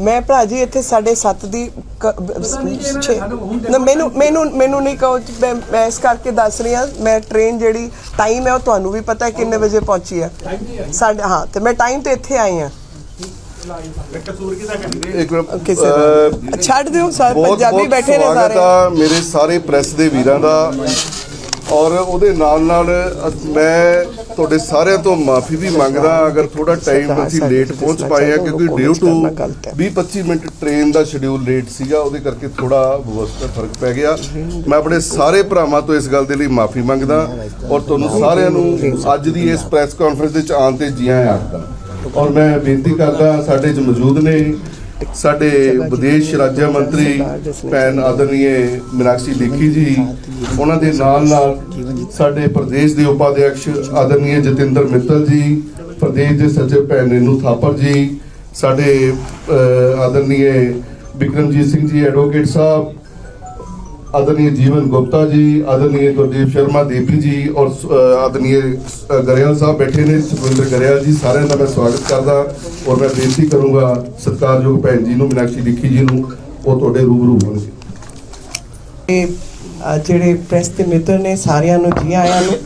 ਮੈਂ ਭਰਾ ਜੀ ਇੱਥੇ 7:30 ਦੀ ਕ- ਛੇ- ਨਾ, ਮੈਨੂੰ ਮੈਨੂੰ ਮੈਨੂੰ ਨਹੀਂ ਕਹੋ ਜੀ, ਮੈਂ ਮੈਂ ਇਸ ਕਰਕੇ ਦੱਸ ਰਹੀ ਹਾਂ ਮੈਂ ਟ੍ਰੇਨ ਜਿਹੜੀ ਟਾਈਮ ਹੈ ਉਹ ਤੁਹਾਨੂੰ ਵੀ ਪਤਾ ਹੈ ਕਿੰਨੇ ਵਜੇ ਪਹੁੰਚੀ ਹੈ। ਸਾਡੇ ਹਾਂ ਤੇ ਮੈਂ ਟਾਈਮ ਤੇ ਇੱਥੇ ਆਈ ਹਾਂ। ਇੱਕ ਮਿੰਟ, ਕਿਸੇ ਅਹ, ਛੱਡ ਦਿਓ ਸਾਰੇ ਬਹੁਤ ਪੰਜਾਬੀ ਬਹੁਤ ਬੈਠੇ ਨੇ ਸਵਾਗਤ ਸਾਰੇ। ਆ ਮੇਰੇ ਸਾਰੇ ਪ੍ਰੈਸ ਦੇ ਵੀਰਾਂ ਦਾ। ਔਰ ਉਹਦੇ ਨਾਲ ਨਾਲ ਮੈਂ ਤੁਹਾਡੇ ਸਾਰਿਆਂ ਤੋਂ ਮਾਫੀ ਵੀ ਮੰਗਦਾ ਅਗਰ ਥੋੜਾ ਟਾਈਮ ਅਸੀਂ ਲੇਟ ਪਹੁੰਚ ਪਾਏ ਆ ਕਿਉਂਕਿ ਡਿਊ ਟੂ 20-25 ਮਿੰਟ ਟ੍ਰੇਨ ਦਾ ਸ਼ਡਿਊਲ ਲੇਟ ਸੀਗਾ ਉਹਦੇ ਕਰਕੇ ਥੋੜਾ ਵਿਵਸਥਾ ਫ਼ਰਕ ਪੈ ਗਿਆ। ਮੈਂ ਆਪਣੇ ਸਾਰੇ ਭਰਾਵਾਂ ਤੋਂ ਇਸ ਗੱਲ ਦੇ ਲਈ ਮਾਫੀ ਮੰਗਦਾ ਔਰ ਤੁਹਾਨੂੰ ਸਾਰਿਆਂ ਨੂੰ ਅੱਜ ਦੀ ਇਸ ਪ੍ਰੈਸ ਕਾਨਫਰੰਸ ਦੇ ਵਿੱਚ ਆਉਣ ਤੇ ਜੀ ਆਇਆਂ ਆਖਦਾ ਔਰ ਮੈਂ ਬੇਨਤੀ ਕਰਦਾ ਸਾਡੇ ਚ ਮੌਜੂਦ ਨੇ। ਸਾਡੇ ਵਿਦੇਸ਼ ਰਾਜ ਮੰਤਰੀ ਭੈਣ ਆਦਰਨੀਏ ਮੀਨਾਕਸ਼ੀ ਲੇਖੀ ਜੀ ਉਹਨਾਂ ਦੇ ਨਾਲ ਨਾਲ ਸਾਡੇ ਪ੍ਰਦੇਸ਼ ਦੇ ਉਪਾਧਿਅਕਸ਼ ਆਦਰਨੀਏ ਜਤਿੰਦਰ ਮਿੱਤਲ ਜੀ ਪ੍ਰਦੇਸ਼ ਦੇ ਸਚਿਵ ਭੈਣ ਰੇਨੂ ਥਾਪਰ ਜੀ ਸਾਡੇ ਆਦਰਨੀਏ ਵਿਕਰਮਜੀਤ ਸਿੰਘ ਜੀ ਐਡਵੋਕੇਟ ਸਾਹਿਬ आदरणीय जीवन गुप्ता जी आदरणीय गुरदीप शर्मा देवी जी और आदरणीय गरेल साहब बैठे ने सुखविंदर गरेल जी सारे का मैं स्वागत करदा और मैं बेनती करूंगा सत्कारयोग भैन जी ਨੂੰ, ਮਿਨਾਕਸ਼ੀ ਦਿੱਖੀ ਜੀ ਨੂੰ, ਉਹ ਤੁਹਾਡੇ ਰੂਬਰੂ ਹੋਣਗੇ। ਜਿਹੜੇ ਪ੍ਰੈਸ ਦੇ ਮਿੱਤਰ ਨੇ ਸਾਰਿਆਂ ਨੂੰ, ਜੀ ਆਇਆਂ ਨੂੰ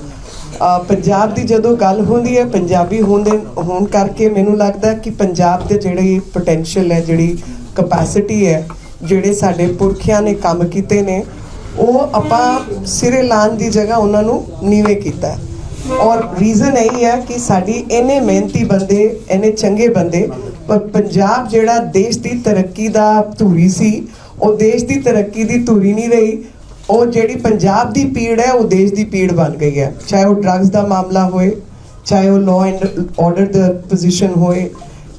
ਪੰਜਾਬ ਦੀ ਜਦੋਂ ਗੱਲ ਹੁੰਦੀ ਹੈ, ਪੰਜਾਬੀ ਹੋਣ ਹੋਣ ਕਰਕੇ ਮੈਨੂੰ ਲੱਗਦਾ ਕਿ ਪੰਜਾਬ ਦੇ ਜਿਹੜੀ ਪੋਟੈਂਸ਼ੀਅਲ ਹੈ, ਜਿਹੜੀ ਕਪੈਸਿਟੀ ਹੈ ਜਿਹੜੇ ਸਾਡੇ ਪੁਰਖਿਆਂ ਨੇ ਕੰਮ ਕੀਤੇ ਨੇ, ਉਹ ਆਪਾਂ ਸਿਰੇ ਲਾਉਣ ਦੀ ਜਗ੍ਹਾ ਉਹਨਾਂ ਨੂੰ ਨੀਵੇਂ ਕੀਤਾ ਔਰ ਰੀਜ਼ਨ ਇਹੀ ਹੈ ਕਿ ਸਾਡੀ ਇੰਨੇ ਮਿਹਨਤੀ ਬੰਦੇ, ਇੰਨੇ ਚੰਗੇ ਬੰਦੇ, ਪਰ ਪੰਜਾਬ ਜਿਹੜਾ ਦੇਸ਼ ਦੀ ਤਰੱਕੀ ਦਾ ਧੂਰੀ ਸੀ, ਉਹ ਦੇਸ਼ ਦੀ ਤਰੱਕੀ ਦੀ ਧੂਰੀ ਨਹੀਂ ਰਹੀ। ਉਹ ਜਿਹੜੀ ਪੰਜਾਬ ਦੀ ਪੀੜ ਹੈ, ਉਹ ਦੇਸ਼ ਦੀ ਪੀੜ ਬਣ ਗਈ ਹੈ। ਚਾਹੇ ਉਹ ਡਰੱਗਸ ਦਾ ਮਾਮਲਾ ਹੋਏ, ਚਾਹੇ ਉਹ ਲਾਅ ਐਂਡ ਆਰਡਰ ਦਾ ਪੋਜੀਸ਼ਨ ਹੋਏ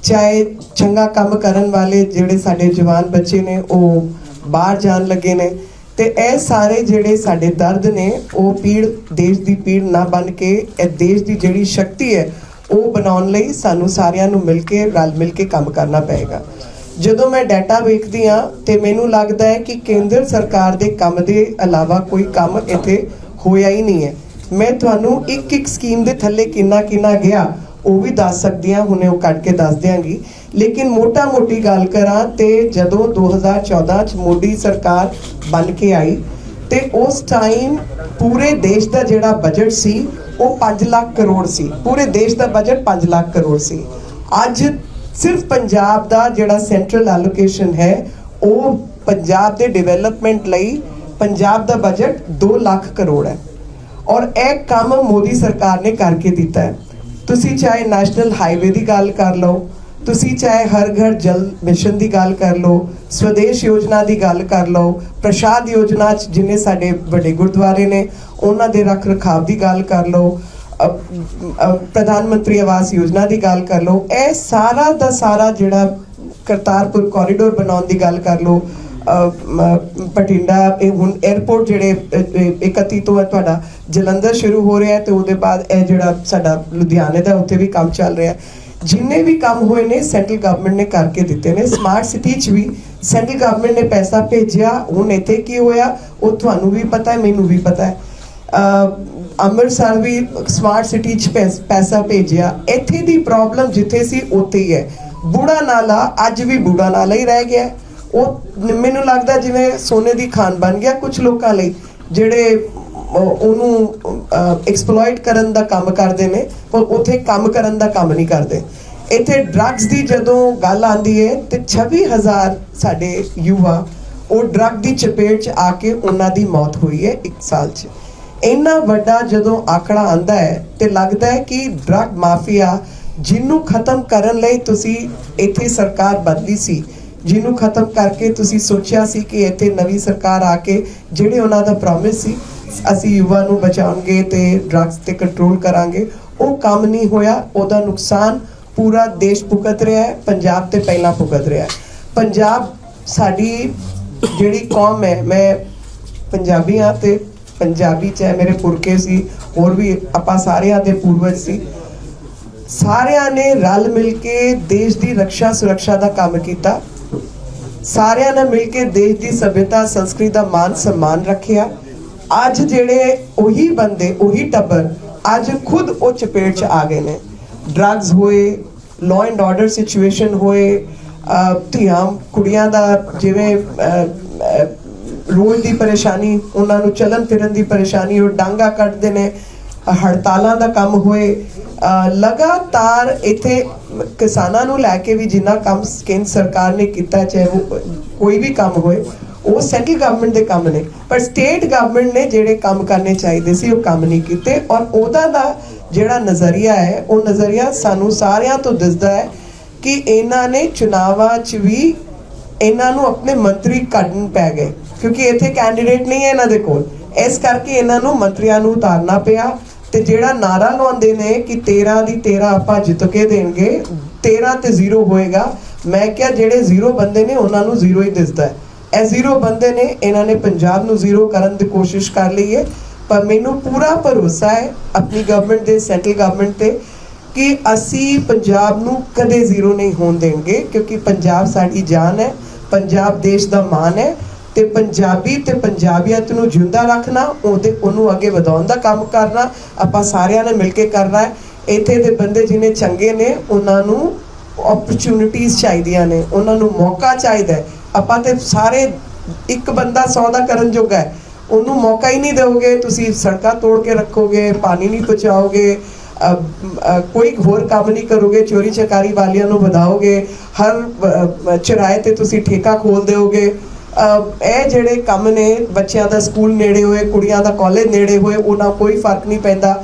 ਚਾਹੇ ਚੰਗਾ ਕੰਮ ਕਰਨ ਵਾਲੇ ਜਿਹੜੇ ਸਾਡੇ ਜਵਾਨ ਬੱਚੇ ਨੇ, ਉਹ ਬਾਹਰ ਜਾਣ ਲੱਗੇ ਨੇ ਤੇ ਇਹ ਸਾਰੇ ਜਿਹੜੇ ਸਾਡੇ ਦਰਦ ਨੇ, ਉਹ ਪੀੜ, ਦੇਸ਼ ਦੀ ਪੀੜ ਨਾ ਬਣ ਕੇ, ਇਹ ਦੇਸ਼ ਦੀ ਜਿਹੜੀ ਸ਼ਕਤੀ ਹੈ, ਉਹ ਬਣਾਉਣ ਲਈ ਸਾਨੂੰ ਸਾਰਿਆਂ ਨੂੰ ਮਿਲ ਕੇ, ਰਲ ਮਿਲ ਕੇ ਕੰਮ ਕਰਨਾ ਪਏਗਾ। ਜਦੋਂ ਮੈਂ ਡਾਟਾ ਵੇਖਦੀ ਆ ਤੇ ਮੈਨੂੰ ਲੱਗਦਾ ਹੈ ਕਿ ਕੇਂਦਰ ਸਰਕਾਰ ਦੇ ਕੰਮ ਦੇ ਇਲਾਵਾ ਕੋਈ ਕੰਮ ਇੱਥੇ ਹੋਇਆ ਹੀ ਨਹੀਂ ਹੈ। ਮੈਂ ਤੁਹਾਨੂੰ ਇੱਕ ਇੱਕ ਸਕੀਮ ਦੇ ਥੱਲੇ ਕਿੰਨਾ ਕਿੰਨਾ ਗਿਆ ਉਹ ਵੀ ਦੱਸ ਸਕਦੀ ਹਾਂ ਹੁਣੇ ਉਹ ਕੱਢ ਕੇ ਦੱਸ ਦਿਆਂਗੀ। ਲੇਕਿਨ ਮੋਟਾ ਮੋਟੀ ਗੱਲ ਕਰਾਂ ਤੇ ਜਦੋਂ 2014 ਚ ਮੋਦੀ ਸਰਕਾਰ ਬਣ ਕੇ ਆਈ, ਤੇ ਉਸ ਟਾਈਮ ਪੂਰੇ ਦੇਸ਼ ਦਾ ਜਿਹੜਾ ਬਜਟ ਸੀ, ਉਹ 5 ਲੱਖ ਕਰੋੜ ਸੀ। ਪੂਰੇ ਦੇਸ਼ ਦਾ ਬਜਟ 5 ਲੱਖ ਕਰੋੜ ਸੀ। ਅੱਜ ਸਿਰਫ ਪੰਜਾਬ ਦਾ ਜਿਹੜਾ ਸੈਂਟਰਲ ਐਲੋਕੇਸ਼ਨ ਹੈ, ਉਹ ਪੰਜਾਬ ਦੇ ਡਿਵੈਲਪਮੈਂਟ ਲਈ ਪੰਜਾਬ ਦਾ ਬਜਟ 2 ਲੱਖ ਕਰੋੜ ਹੈ। ਔਰ ਇਹ ਕੰਮ ਮੋਦੀ ਸਰਕਾਰ ਨੇ ਕਰਕੇ ਦਿੱਤਾ ਹੈ। ਤੁਸੀਂ ਚਾਹੇ ਨੈਸ਼ਨਲ ਹਾਈਵੇ ਦੀ ਗੱਲ ਕਰ ਲਓ, ਤੁਸੀਂ ਚਾਹੇ ਹਰ ਘਰ ਜਲ ਮਿਸ਼ਨ ਦੀ ਗੱਲ ਕਰ ਲਓ, ਸਵਦੇਸ਼ ਯੋਜਨਾ ਦੀ ਗੱਲ ਕਰ ਲਓ, ਪ੍ਰਸ਼ਾਦ ਯੋਜਨਾ ਚ ਜਿਨੇ ਸਾਡੇ ਵੱਡੇ ਗੁਰਦੁਆਰੇ ਨੇ, ਉਹਨਾਂ ਦੇ ਰੱਖ ਰਖਾਵ ਦੀ ਗੱਲ ਕਰ ਲਓ ਪ੍ਰਧਾਨ ਮੰਤਰੀ ਆਵਾਸ ਯੋਜਨਾ ਦੀ ਗੱਲ ਕਰ ਲਓ, ਇਹ ਸਾਰਾ ਦਾ ਸਾਰਾ ਜਿਹੜਾ ਕਰਤਾਰਪੁਰ ਕੋਰੀਡੋਰ ਬਣਾਉਣ ਦੀ ਗੱਲ ਕਰ ਲਓ ਅ, ਬਠਿੰਡਾ ਇਹ ਹੁਣ 에어ਪੋਰਟ ਜਿਹੜੇ ਅ, 31 ਤੋਂ ਹੈ ਤੁਹਾਡਾ ਜਲੰਧਰ ਸ਼ੁਰੂ ਹੋ ਰਿਹਾ ਹੈ ਤੇ ਉਹਦੇ ਬਾਅਦ ਇਹ ਜਿਹੜਾ ਸਾਡਾ ਲੁਧਿਆਣੇ ਦਾ ਉੱਥੇ ਵੀ ਕੰਮ ਚੱਲ ਰਿਹਾ ਜਿੰਨੇ ਵੀ ਕੰਮ ਹੋਏ ਨੇ ਸੈਂਟਰਲ ਗਵਰਨਮੈਂਟ ਨੇ ਕਰਕੇ ਦਿੱਤੇ ਨੇ। ਸਮਾਰਟ ਸਿਟੀ 'ਚ ਵੀ ਸੈਂਟਰਲ ਗਵਰਨਮੈਂਟ ਨੇ ਪੈਸਾ ਭੇਜਿਆ ਹੁਣ ਇੱਥੇ ਕੀ ਹੋਇਆ ਉਹ ਤੁਹਾਨੂੰ ਵੀ ਪਤਾ ਹੈ ਮੈਨੂੰ ਵੀ ਪਤਾ ਹੈ। ਅੰਮ੍ਰਿਤਸਰ ਵੀ ਸਮਾਰਟ ਸਿਟੀ 'ਚ ਪੈਸ- ਪੈਸਾ ਭੇਜਿਆ। ਇੱਥੇ ਦੀ ਪ੍ਰੋਬਲਮ ਜਿੱਥੇ ਸੀ ਉੱਥੇ ਹੀ ਹੈ। ਬੂੜਾ ਨਾਲਾ ਅੱਜ ਵੀ ਬੂੜਾ ਨਾਲਾ ਹੀ ਰਹਿ ਗਿਆ ਉਹ ਮੈਨੂੰ ਲੱਗਦਾ ਜਿਵੇਂ ਸੋਨੇ ਦੀ ਖਾਨ ਬਣ ਗਿਆ ਕੁਝ ਲੋਕਾਂ ਲਈ, ਜਿਹੜੇ ਉਹਨੂੰ ਐਕਸਪਲੋਇਟ ਕਰਨ ਦਾ ਕੰਮ ਕਰਦੇ ਨੇ, ਪਰ ਉੱਥੇ ਕੰਮ ਕਰਨ ਦਾ ਕੰਮ ਨਹੀਂ ਕਰਦੇ। ਇੱਥੇ ਡਰੱਗਸ ਦੀ ਜਦੋਂ ਗੱਲ ਆਂਦੀ ਹੈ ਤੇ 26000 ਸਾਡੇ ਯੁਵਾ, ਉਹ ਡਰੱਗ ਦੀ ਚਪੇਟ 'ਚ ਆ ਕੇ ਉਹਨਾਂ ਦੀ ਮੌਤ ਹੋਈ ਹੈ ਇੱਕ ਸਾਲ 'ਚ। ਇੰਨਾ ਵੱਡਾ ਜਦੋਂ ਆંકੜਾ ਆਂਦਾ ਹੈ ਤੇ ਲੱਗਦਾ ਹੈ ਕਿ ਡਰੱਗ ਮਾਫੀਆ, ਜਿਹਨੂੰ ਖਤਮ ਕਰਨ ਲਈ ਤੁਸੀਂ ਇੱਥੇ ਸਰਕਾਰ ਬਦਲੀ ਸੀ ਜਿਹਨੂੰ ਖਤਮ ਕਰਕੇ ਤੁਸੀਂ ਸੋਚਿਆ ਸੀ ਕਿ ਇੱਥੇ ਨਵੀਂ ਸਰਕਾਰ ਆ ਕੇ ਜਿਹੜੇ ਉਹਨਾਂ ਦਾ ਪ੍ਰੋਮਿਸ ਸੀ, ਅਸੀਂ ਯੁਵਾ ਨੂੰ ਬਚਾਉਣਗੇ ਤੇ ਡਰੱਗਸ ਤੇ ਕੰਟਰੋਲ ਕਰਾਂਗੇ, ਉਹ ਕੰਮ ਨਹੀਂ ਹੋਇਆ, ਉਹਦਾ ਨੁਕਸਾਨ ਪੂਰਾ ਦੇਸ਼ ਭੁਗਤ ਰਿਹਾ ਹੈ, ਪੰਜਾਬ ਤੇ ਪਹਿਲਾਂ ਭੁਗਤ ਰਿਹਾ ਹੈ। ਪੰਜਾਬ ਸਾਡੀ ਜਿਹੜੀ ਕੌਮ ਹੈ, ਮੈਂ ਪੰਜਾਬੀ ਹਾਂ ਤੇ ਪੰਜਾਬੀ ਚ ਮੇਰੇ ਪੁਰਖੇ ਸੀ, ਹੋਰ ਵੀ ਆਪਾਂ ਸਾਰਿਆਂ ਦੇ ਪੂਰਵਜ ਸੀ, ਸਾਰਿਆਂ ਨੇ ਰਲ ਮਿਲ ਕੇ ਦੇਸ਼ ਦੀ ਰੱਖਿਆ ਸੁਰੱਖਿਆ ਦਾ ਕੰਮ ਕੀਤਾ। ਸਾਰਿਆਂ ਨੇ ਮਿਲ ਕੇ ਦੇਸ਼ ਦੀ ਸਭਿਅਤਾ, ਸੰਸਕ੍ਰਿਤੀ ਦਾ ਮਾਨ ਸਨਮਾਨ ਰੱਖਿਆ। ਅੱਜ ਜਿਹੜੇ ਉਹੀ ਬੰਦੇ, ਉਹੀ ਟੱਬਰ ਅੱਜ ਖੁਦ ਉਹ ਚਪੇਟ 'ਚ ਆ ਗਏ ਨੇ। ਡਰੱਗਸ ਹੋਏ ਲਾਅ ਐਂਡ ਆਰਡਰ ਸਿਚੁਏਸ਼ਨ ਹੋਏ ਧੀਆਂ, ਕੁੜੀਆਂ ਦਾ ਜਿਵੇਂ ਰੋਲ ਦੀ ਪਰੇਸ਼ਾਨੀ, ਉਹਨਾਂ ਨੂੰ ਚੱਲਣ ਫਿਰਨ ਦੀ ਪਰੇਸ਼ਾਨੀ, ਉਹ ਡਾਂਗਾ ਕੱਢਦੇ ਨੇ। ਹੜਤਾਲਾਂ ਦਾ ਕੰਮ ਹੋਏ ਲਗਾਤਾਰ ਇੱਥੇ ਕਿਸਾਨਾਂ ਨੂੰ ਲੈ ਕੇ ਵੀ ਜਿੰਨਾ ਕੰਮ ਕੇਂਦਰ ਸਰਕਾਰ ਨੇ ਕੀਤਾ, ਚਾਹੇ ਉਹ ਕੋਈ ਵੀ ਕੰਮ ਹੋਏ, ਉਹ ਸੈਂਟਰਲ ਗਵਰਨਮੈਂਟ ਦੇ ਕੰਮ ਨੇ। ਪਰ ਸਟੇਟ ਗਵਰਨਮੈਂਟ ਨੇ ਜਿਹੜੇ ਕੰਮ ਕਰਨੇ ਚਾਹੀਦੇ ਸੀ, ਉਹ ਕੰਮ ਨਹੀਂ ਕੀਤੇ ਔਰ ਉਹਦਾ ਦਾ ਜਿਹੜਾ ਨਜ਼ਰੀਆ ਹੈ, ਉਹ ਨਜ਼ਰੀਆ ਸਾਨੂੰ ਸਾਰਿਆਂ ਤੋਂ ਦਿਸਦਾ ਹੈ ਕਿ ਇਹਨਾਂ ਨੇ ਚੁਣਾਵਾਂ 'ਚ ਵੀ ਇਹਨਾਂ ਨੂੰ ਆਪਣੇ ਮੰਤਰੀ ਕੱਢਣ ਪੈ ਗਏ। ਕਿਉਂਕਿ ਇੱਥੇ ਕੈਂਡੀਡੇਟ ਨਹੀਂ ਹੈ ਇਹਨਾਂ ਦੇ ਕੋਲ। ਇਸ ਕਰਕੇ ਇਹਨਾਂ ਨੂੰ ਮੰਤਰੀਆਂ ਨੂੰ ਉਤਾਰਨਾ ਪਿਆ। ਤੇ ਜਿਹੜਾ ਨਾਰਾ ਲਾਉਂਦੇ ਨੇ ਕਿ 13 ਦੀ 13 ਆਪਾਂ ਜਿੱਤ ਕੇ ਦੇਣਗੇ 13 ਤੇ 0 ਹੋਏਗਾ। ਮੈਂ ਕਿਹਾ ਜਿਹੜੇ 0 ਬੰਦੇ ਨੇ, ਉਹਨਾਂ ਨੂੰ 0 ਹੀ ਦਿਸਦਾ ਹੈ। ਇਹ 0 ਬੰਦੇ ਨੇ, ਇਹਨਾਂ ਨੇ ਪੰਜਾਬ ਨੂੰ 0 ਕਰਨ ਦੀ ਕੋਸ਼ਿਸ਼ ਕਰ ਲਈ ਹੈ। ਪਰ ਮੈਨੂੰ ਪੂਰਾ ਭਰੋਸਾ ਹੈ, ਆਪਣੀ ਗਵਰਨਮੈਂਟ ਦੇ ਸੈਂਟਰਲ ਗਵਰਨਮੈਂਟ ਤੇ, ਕਿ ਅਸੀਂ ਪੰਜਾਬ ਨੂੰ ਕਦੇ ਜ਼ੀਰੋ ਨਹੀਂ ਹੋਣ ਦੇਣਗੇ, ਕਿਉਂਕਿ ਪੰਜਾਬ ਸਾਡੀ ਜਾਨ ਹੈ, ਪੰਜਾਬ ਦੇਸ਼ ਦਾ ਮਾਨ ਹੈ। ਤੇ ਪੰਜਾਬੀ ਤੇ ਪੰਜਾਬੀਅਤ ਨੂੰ ਜਿੰਦਾ ਰੱਖਣਾ ਉਹਦੇ ਉਹਨੂੰ ਅੱਗੇ ਵਧਾਉਣ ਦਾ ਕੰਮ ਕਰਨਾ, ਆਪਾਂ ਸਾਰਿਆਂ ਨੇ ਮਿਲ ਕੇ ਕਰਨਾ ਹੈ। ਇੱਥੇ ਦੇ ਬੰਦੇ ਜਿਨੇ ਚੰਗੇ ਨੇ, ਉਹਨਾਂ ਨੂੰ ਓਪਰਚ्युनिटीਆਂ ਚਾਹੀਦੀਆਂ ਨੇ, ਉਹਨਾਂ ਨੂੰ ਮੌਕਾ ਚਾਹੀਦਾ ਆਪਾਂ ਤੇ ਸਾਰੇ ਇੱਕ ਬੰਦਾ ਸੌਦਾ ਕਰਨ ਜੋਗਾ ਹੈ। ਉਹਨੂੰ ਮੌਕਾ ਹੀ ਨਹੀਂ ਦਿਓਗੇ, ਤੁਸੀਂ ਸੜਕਾਂ ਤੋੜ ਕੇ ਰੱਖੋਗੇ, ਪਾਣੀ ਨਹੀਂ ਪਹੁੰਚਾਓਗੇ ਕੋਈ ਹੋਰ ਕੰਮ ਨਹੀਂ ਕਰੋਗੇ ਚੋਰੀ ਚਕਾਰੀ ਵਾਲਿਆਂ ਨੂੰ ਵਧਾਓਗੇ, ਹਰ ਚਰਾਏ ਤੇ ਤੁਸੀਂ ਠੇਕਾ ਖੋਲ ਦਿਓਗੇ। ਇਹ ਜਿਹੜੇ ਕੰਮ ਨੇ ਬੱਚਿਆਂ ਦਾ ਸਕੂਲ ਨੇੜੇ ਹੋਏ, ਕੁੜੀਆਂ ਦਾ ਕਾਲਜ ਨੇੜੇ ਹੋਏ, ਉਹਨਾਂ ਕੋਈ ਫ਼ਰਕ ਨਹੀਂ ਪੈਂਦਾ।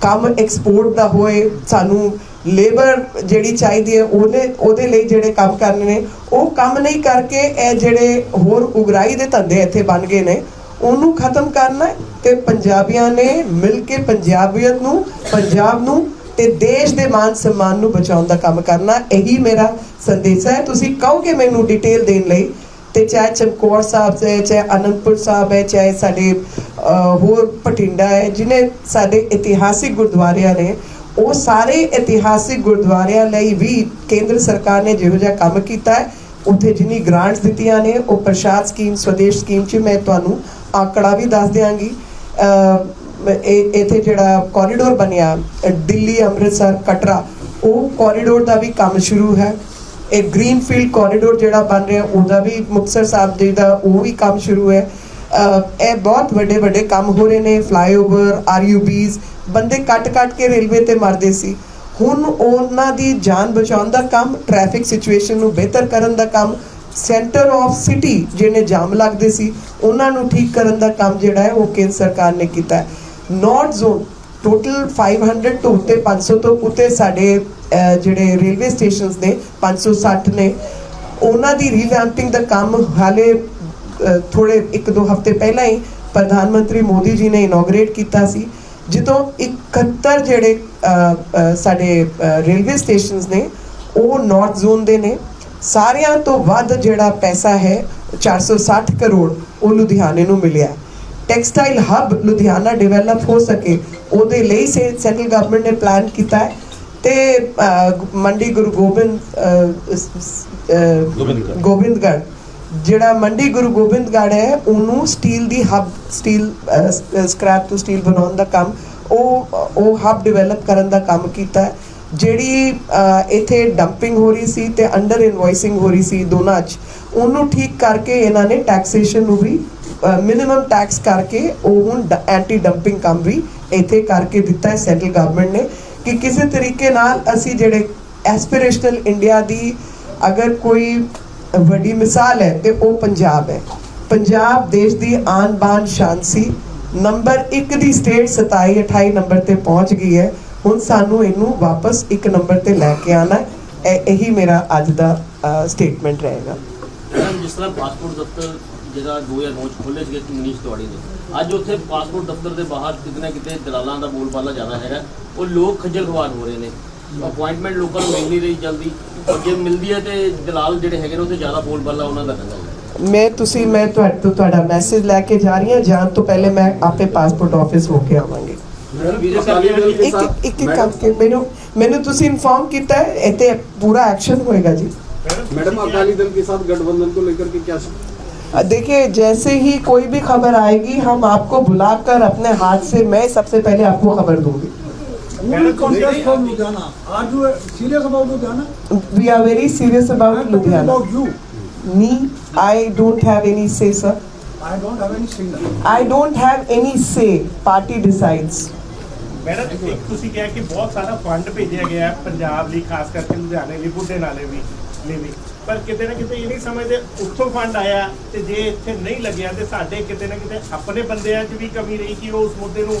ਕੰਮ ਐਕਸਪੋਰਟ ਦਾ ਹੋਏ, ਸਾਨੂੰ ਲੇਬਰ ਜਿਹੜੀ ਚਾਹੀਦੀ ਹੈ, ਉਹਨੇ, ਉਹਦੇ ਲਈ ਜਿਹੜੇ ਕੰਮ ਕਰਨੇ ਨੇ, ਉਹ ਕੰਮ ਨਹੀਂ ਕਰਕੇ ਇਹ ਜਿਹੜੇ ਹੋਰ ਉਗਰਾਈ ਦੇ ਧੰਦੇ ਇੱਥੇ ਬਣ ਗਏ ਨੇ, ਉਹਨੂੰ ਖਤਮ ਕਰਨਾ ਹੈ ਤੇ ਪੰਜਾਬੀਆਂ ਨੇ ਮਿਲ ਕੇ ਪੰਜਾਬੀਅਤ ਨੂੰ, ਪੰਜਾਬ ਨੂੰ ਤੇ ਦੇਸ਼ ਦੇ ਮਾਨ ਸਨਮਾਨ ਨੂੰ ਬਚਾਉਣ ਦਾ ਕੰਮ ਕਰਨਾ, ਇਹੀ ਮੇਰਾ ਸੰਦੇਸ਼ ਹੈ। ਤੁਸੀਂ ਕਹੋਗੇ ਮੈਨੂੰ ਡਿਟੇਲ ਦੇਣ ਲਈ ਤੇ ਚਾਹੇ ਚਮਕੌਰ ਸਾਹਿਬ ਹੈ ਚਾਹੇ ਅਨੰਦਪੁਰ ਸਾਹਿਬ ਹੈ, ਚਾਹੇ ਸਾਡੇ ਹੋਰ ਪਟਿੰਡਾ ਹੈ ਜਿਨੇ ਸਾਡੇ ਇਤਿਹਾਸਿਕ ਗੁਰਦੁਆਰਿਆਂ ਨੇ, ਉਹ ਸਾਰੇ ਇਤਿਹਾਸਿਕ ਗੁਰਦੁਆਰਿਆਂ ਲਈ ਵੀ ਕੇਂਦਰ ਸਰਕਾਰ ਨੇ ਜਿਹੋ ਜਿਹਾ ਕੰਮ ਕੀਤਾ ਹੈ, ਉੱਥੇ ਜਿੰਨੀ ਗ੍ਰਾਂਟਸ ਦਿੱਤੀਆਂ ਨੇ, ਉਹ ਪ੍ਰਸ਼ਾਦ ਸਕੀਮ ਸਵਦੇਸ਼ ਸਕੀਮ 'ਚ ਮੈਂ ਤੁਹਾਨੂੰ ਆંકੜਾ ਵੀ ਦੱਸ ਦਿਆਂਗੀ। ਇੱਥੇ ਜਿਹੜਾ ਕੋਰੀਡੋਰ ਬਣਿਆ ਦਿੱਲੀ, ਅੰਮ੍ਰਿਤਸਰ, ਕਟਰਾ, ਉਹ ਕੋਰੀਡੋਰ ਦਾ ਵੀ ਕੰਮ ਸ਼ੁਰੂ ਹੈ। ਇਹ ਗ੍ਰੀਨਫੀਲਡ ਕੋਰੀਡੋਰ ਜਿਹੜਾ ਬਣ ਰਿਹਾ, ਉਹਦਾ ਵੀ ਮੁਕਤਸਰ ਸਾਹਿਬ ਜੀ ਦਾ ਉਹ ਵੀ ਕੰਮ ਸ਼ੁਰੂ ਹੈ। ਇਹ ਬਹੁਤ ਵੱਡੇ ਵੱਡੇ ਕੰਮ ਹੋ ਰਹੇ ਨੇ ਫਲਾਈਓਵਰ ਆਰਯੂਬੀਜ਼ ਬੰਦੇ ਕੱਟ ਕੱਟ ਕੇ ਰੇਲਵੇ ਤੇ ਮਰਦੇ ਸੀ। ਹੁਣ ਉਹਨਾਂ ਦੀ ਜਾਨ ਬਚਾਉਣ ਦਾ ਕੰਮ ਟ੍ਰੈਫਿਕ ਸਿਚੁਏਸ਼ਨ ਨੂੰ ਬਿਹਤਰ ਕਰਨ ਦਾ ਕੰਮ ਸੈਂਟਰ ਆਫ ਸਿਟੀ ਜਿਹਨੇ ਜਾਮ ਲੱਗਦੇ ਸੀ, ਉਹਨਾਂ ਨੂੰ ਠੀਕ ਕਰਨ ਦਾ ਕੰਮ ਜਿਹੜਾ ਹੈ, ਉਹ ਕੇਂਦਰ ਸਰਕਾਰ ਨੇ ਕੀਤਾ ਹੈ। ਨਾਰਥ ਜ਼ੋਨ ਟੋਟਲ 500 ਤੋਂ ਉੱਤੇ 500 ਤੋਂ ਉੱਤੇ ਸਾਡੇ ਜਿਹੜੇ ਰੇਲਵੇ ਸਟੇਸ਼ਨਸ ਨੇ 560 ਨੇ ਉਹਨਾਂ ਦੀ ਰੀਵੈਂਪਿੰਗ ਦਾ ਕੰਮ ਹਾਲੇ ਅਹ, ਥੋੜੇ ਇੱਕ ਦੋ ਹਫ਼ਤੇ ਪਹਿਲਾਂ ਹੀ ਪ੍ਰਧਾਨ ਮੰਤਰੀ ਮੋਦੀ ਜੀ ਨੇ ਇਨੋਗਰੇਟ ਕੀਤਾ ਸੀ ਜਦੋਂ 71 ਜਿਹੜੇ ਸਾਡੇ ਰੇਲਵੇ ਸਟੇਸ਼ਨਸ ਨੇ ਉਹ ਨਾਰਥ ਜ਼ੋਨ ਦੇ ਨੇ ਸਾਰਿਆਂ ਤੋਂ ਵੱਧ ਜਿਹੜਾ ਪੈਸਾ ਹੈ 460 ਕਰੋੜ ਉਹ ਲੁਧਿਆਣੇ ਨੂੰ ਮਿਲਿਆ। ਟੈਕਸਟਾਈਲ ਹੱਬ ਲੁਧਿਆਣਾ ਡਿਵੈਲਪ ਹੋ ਸਕੇ ਉਹਦੇ ਲਈ ਸੇ ਸੈਂਟਰਲ ਗਵਰਨਮੈਂਟ ਨੇ ਪਲਾਨ ਕੀਤਾ ਹੈ। ਤੇ ਮੰਡੀ ਗੁਰੂ ਗੋਬਿੰਦ ਗੋਬਿੰਦਗੜ੍ਹ। ਜਿਹੜਾ ਮੰਡੀ ਗੁਰੂ ਗੋਬਿੰਦਗੜ੍ਹ ਹੈ ਉਹਨੂੰ ਸਟੀਲ ਦੀ ਹੱਬ ਸਟੀਲ ਸਕ੍ਰੈਪ ਤੋਂ ਸਟੀਲ ਬਣਾਉਣ ਦਾ ਕੰਮ ਉਹ ਉਹ ਹੱਬ ਡਿਵੈਲਪ ਕਰਨ ਦਾ ਕੰਮ ਕੀਤਾ ਹੈ। ਜਿਹੜੀ ਇੱਥੇ ਡੰਪਿੰਗ ਹੋ ਰਹੀ ਸੀ ਤੇ ਅੰਡਰ ਇਨਵੋਇਸਿੰਗ ਹੋ ਰਹੀ ਸੀ ਦੋਨਾਂ 'ਚ ਉਹਨੂੰ ਠੀਕ ਕਰਕੇ ਇਹਨਾਂ ਨੇ ਟੈਕਸੇਸ਼ਨ ਨੂੰ ਵੀ ਮਿਨੀਮਮ ਟੈਕਸ ਕਰਕੇ ਉਹ ਹੁਣ ਐਂਟੀ ਡੰਪਿੰਗ ਕੰਮ ਵੀ ਇੱਥੇ ਕਰਕੇ ਦਿੱਤਾ ਹੈ ਸੈਂਟਰਲ ਗਵਰਨਮੈਂਟ ਨੇ। ਕਿ ਕਿਸੇ ਤਰੀਕੇ ਨਾਲ ਅਸੀਂ ਜਿਹੜੇ ਐਸਪੀਰੇਸ਼ਨਲ ਇੰਡੀਆ ਦੀ ਅਗਰ ਕੋਈ ਵੱਡੀ ਮਿਸਾਲ ਹੈ ਤੇ ਉਹ ਪੰਜਾਬ ਹੈ। ਪੰਜਾਬ ਦੇਸ਼ ਦੀ ਆਨ ਬਾਨ ਸ਼ਾਨ ਸੀ। ਨੰਬਰ 1 ਦੀ ਸਟੇਟ 27 28 ਨੰਬਰ ਤੇ ਪਹੁੰਚ ਗਈ ਹੈ। ਹੁਣ ਸਾਨੂੰ ਇਹਨੂੰ ਵਾਪਸ ਇੱਕ ਨੰਬਰ ਤੇ ਲੈ ਕੇ ਆਣਾ ਹੈ। ਇਹੀ ਮੇਰਾ ਅੱਜ ਦਾ ਸਟੇਟਮੈਂਟ ਰਹੇਗਾ। ਜਿਸ ਤਰ੍ਹਾਂ ਪਾਸਪੋਰਟ ਦਫ਼ਤਰ ਜਿਹੜਾ 2009 ਚ ਖੋਲ੍ਹੇ ਸੀਗੇ ਮਨੀਸ਼ ਤਿਵਾੜੀ ਨੇ ਅੱਜ ਉੱਥੇ ਪਾਸਪੋਰਟ ਦਫ਼ਤਰ ਦੇ ਬਾਹਰ ਕਿਤੇ ਨਾ ਕਿਤੇ ਦਲਾਲਾਂ ਦਾ ਬੋਲਬਾਲਾ ਜ਼ਿਆਦਾ ਹੈਗਾ ਉਹ ਲੋਕ ਖੱਜਲ ਖੁਆਰ ਹੋ ਰਹੇ ਨੇ ਅਪਾਇੰਟਮੈਂਟ ਲੋਕਾਂ ਨੂੰ ਮਿਲ ਨਹੀਂ ਰਹੀ ਜਲਦੀ ਔਰ ਜੇ ਮਿਲਦੀ ਹੈ ਤੇ ਦਲਾਲ ਜਿਹੜੇ ਹੈਗੇ ਨੇ ਉੱਥੇ ਜ਼ਿਆਦਾ ਬੋਲਬਾਲਾ ਉਹਨਾਂ ਦਾ ਰਹਿੰਦਾ ਹੈ ਮੈਂ ਤੁਸੀਂ ਮੈਂ ਤੁਹਾਡੇ ਤੋਂ ਤੁਹਾਡਾ ਮੈਸੇਜ ਲੈ ਕੇ ਜਾ ਰਹੀ ਹਾਂ ਜਾਣ ਤੋਂ ਪਹਿਲੇ ਮੈਂ ਆਪੇ ਪਾਸਪੋਰਟ ਆਫਿਸ ਹੋ ਕੇ ਆਵਾਂਗੀ ਵੀਰੇ ਸਾਹਿਬ ਇੱਕ ਇੱਕ ਇੱਕ ਇੱਕ ਕਰਕੇ ਮੈਨੂੰ ਮੈਨੂੰ ਤੁਸੀਂ ਇਨਫੋਰਮ ਕੀਤਾ ਹੈ ਇੱਥੇ ਪੂਰਾ ਐਕਸ਼ਨ ਹੋਏਗਾ ਜੀ मैडम अकाली दल के साथ गठबंधन को लेकर के क्या अ, देखिए जैसे ही कोई भी खबर आएगी हम आपको बुलाकर अपने हाथ से मैं सबसे पहले आपको खबर दूंगी Only contest from Ludhiana. Are you uh, serious about Ludhiana? We are very serious about I'm talking Ludhiana. about you. Me, I don't have any say, sir. I don't have any signal. I don't have any say. Party decides. Madam ਇੱਕ ਤੁਸੀਂ ਕਿਹਾ ਕਿ ਬਹੁਤ ਸਾਰਾ fund ਭੇਜਿਆ ਗਿਆ ਹੈ ਪੰਜਾਬ ਲਈ ਖਾਸ ਕਰਕੇ ਲੁਧਿਆਣੇ ਲਈ ਬੁੱਢੇ ਨਾਲੇ ਵੀ ਲਈ ਵੀ ਪਰ ਕਿਤੇ ਨਾ ਕਿਤੇ ਇਹ ਨਹੀਂ ਸਮਝਦੇ ਉੱਥੋਂ ਫੰਡ ਆਇਆ ਤੇ ਜੇ ਇੱਥੇ ਨਹੀਂ ਲੱਗਿਆ ਤੇ ਸਾਡੇ ਕਿਤੇ ਨਾ ਕਿਤੇ ਆਪਣੇ ਬੰਦਿਆਂ 'ਚ ਵੀ ਕਮੀ ਰਹੀ ਕਿ ਉਹ ਉਸ ਮੁੱਦੇ ਨੂੰ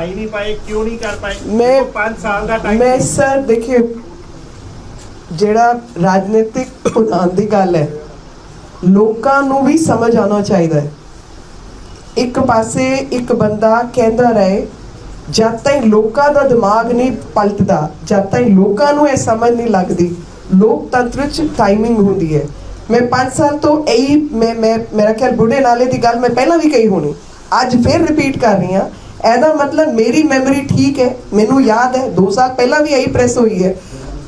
ਹੀ ਨਹੀਂ ਪਾਏ ਕਿਉਂ ਨਹੀਂ ਕਰ ਪਾਏ? ਮੈਂ- 5 ਸਾਲ ਦਾ ਟਾਈਮ ਮੈਂ ਸਰ ਦੇਖਿਏ ਜਿਹੜਾ ਰਾਜਨੀਤਿਕ ਭੁਨਾਨ ਦੀ ਗੱਲ ਹੈ ਲੋਕਾਂ ਨੂੰ ਵੀ ਸਮਝ ਆਉਣਾ ਚਾਹੀਦਾ ਹੈ। ਇੱਕ ਪਾਸੇ ਇੱਕ ਬੰਦਾ ਕਹਿੰਦਾ ਰਹੇ ਜਦ ਤਾਈਂ ਲੋਕਾਂ ਦਾ ਦਿਮਾਗ ਨਹੀਂ ਪਲਟਦਾ ਜਦ ਤਾਈਂ ਲੋਕਾਂ ਨੂੰ ਇਹ ਸਮਝ ਨਹੀਂ ਲੱਗਦੀ ਲੋਕਤੰਤਰ ਚ ਟਾਈਮਿੰਗ ਹੁੰਦੀ ਹੈ। ਮੈਂ 5 ਸਾਲ ਤੋਂ ਇਹੀ ਮੈਂ ਮੈਂ, ਮੇਰਾ ਖਿਆਲ ਬੁੱਢੇ ਨਾਲੇ ਦੀ ਗੱਲ ਮੈਂ ਪਹਿਲਾਂ ਵੀ ਕਹੀ ਹੋਣੀ। ਅੱਜ ਫਿਰ ਰਿਪੀਟ ਕਰ ਰਹੀ ਹਾਂ। ਇਹਦਾ ਮਤਲਬ ਮੇਰੀ ਮੈਮਰੀ ਠੀਕ ਹੈ, ਮੈਨੂੰ ਯਾਦ ਹੈ। 2 ਸਾਲ ਪਹਿਲਾਂ ਵੀ ਇਹੀ ਪ੍ਰੈਸ ਹੋਈ ਹੈ।